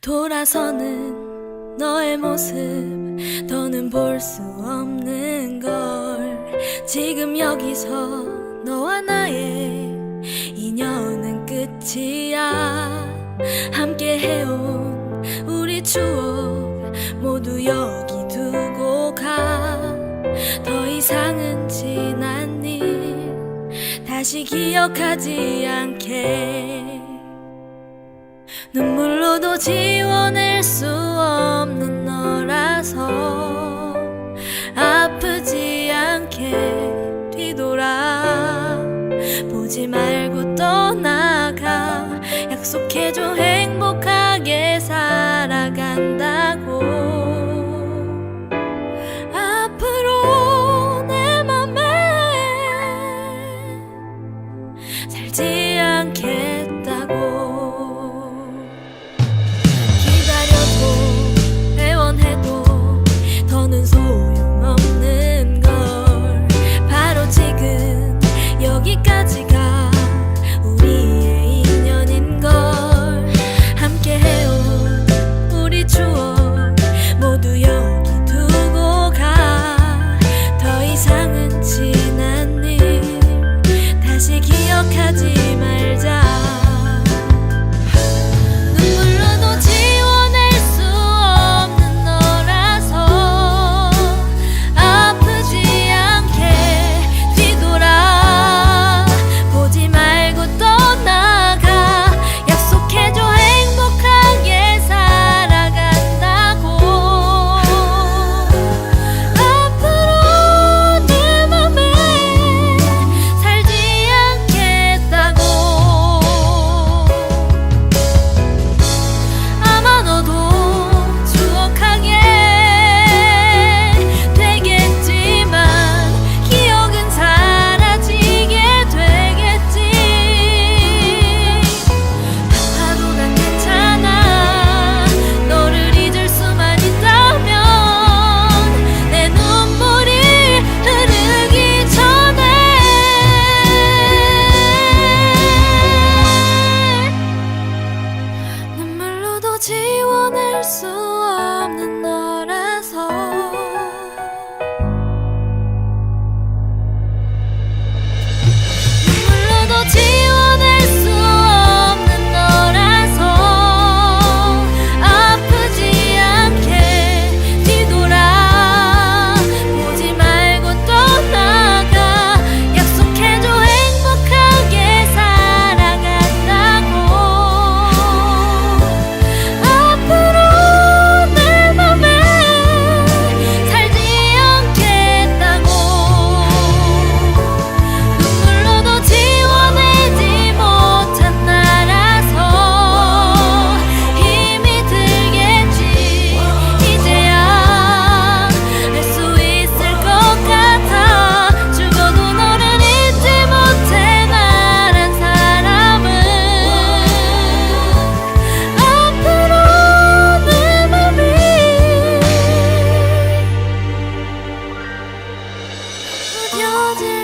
돌아서는 너의 모습 더는 볼 수 없는 걸. 지금 여기서 너와 나의 인연은 끝이야. 함께 해온 우리 추억 모두 여기 두고 가. 더 이상은 지난 일 다시 기억하지 않게 지워낼 수 없는 너라서 아프지 않게 뒤돌아. 보지 말고 떠나가. 약속해줘 행복하게 살아간다고. 앞으로 내 맘에 살지 여드